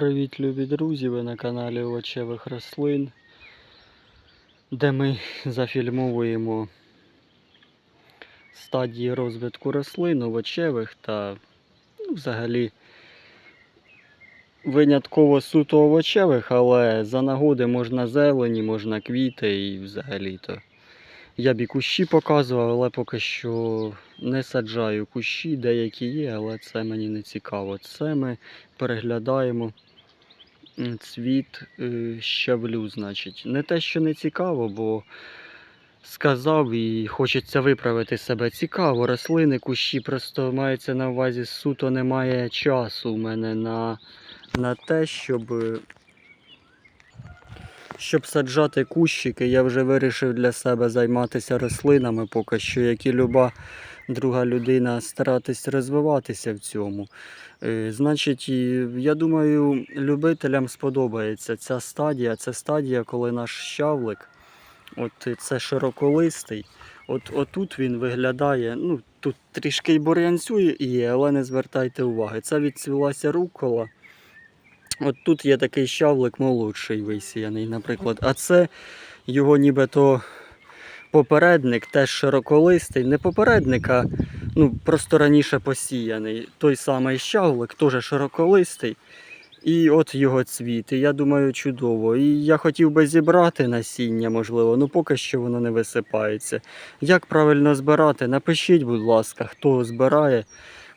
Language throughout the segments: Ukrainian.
Привіт, любі друзі! Ви на каналі Овочевих рослин, де ми зафільмовуємо стадії розвитку рослин, овочевих та ну, взагалі винятково суто овочевих, але за нагоди можна зелені, можна квіти і взагалі-то. Я б і кущі показував, але поки що не саджаю кущі, деякі є, але це мені не цікаво. Це ми переглядаємо цвіт е, щавлю, значить. Не те, що не цікаво, бо сказав і хочеться виправити себе. Цікаво, рослини, кущі, просто мається на увазі суто немає часу у мене на, на те, щоб. е, Щоб саджати кущики, я вже вирішив для себе займатися рослинами поки що, як і люба друга людина, старатись розвиватися в цьому. Е, Значить, я думаю, любителям сподобається ця стадія. Це стадія, коли наш щавлик, от це широколистий. От отут він виглядає, ну тут трішки й бур'янцю є, але не звертайте уваги. Це відцвілася рукола. От тут є такий щавлик молодший висіяний, наприклад. А це його нібито попередник, теж широколистий. Не попередник, а ну, просто раніше посіяний. Той самий щавлик, теж широколистий. І от його цвіт. І я думаю, чудово. І я хотів би зібрати насіння, можливо, ну поки що воно не висипається. Як правильно збирати? Напишіть, будь ласка, хто збирає.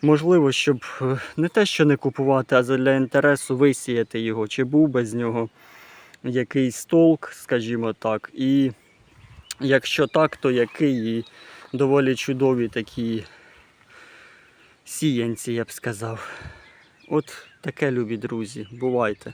Можливо, щоб е, не те, що не купувати, а для інтересу висіяти його, чи був без нього якийсь толк, скажімо так. І якщо так, то який і доволі чудові такі сіянці, я б сказав. От таке, любі друзі, бувайте.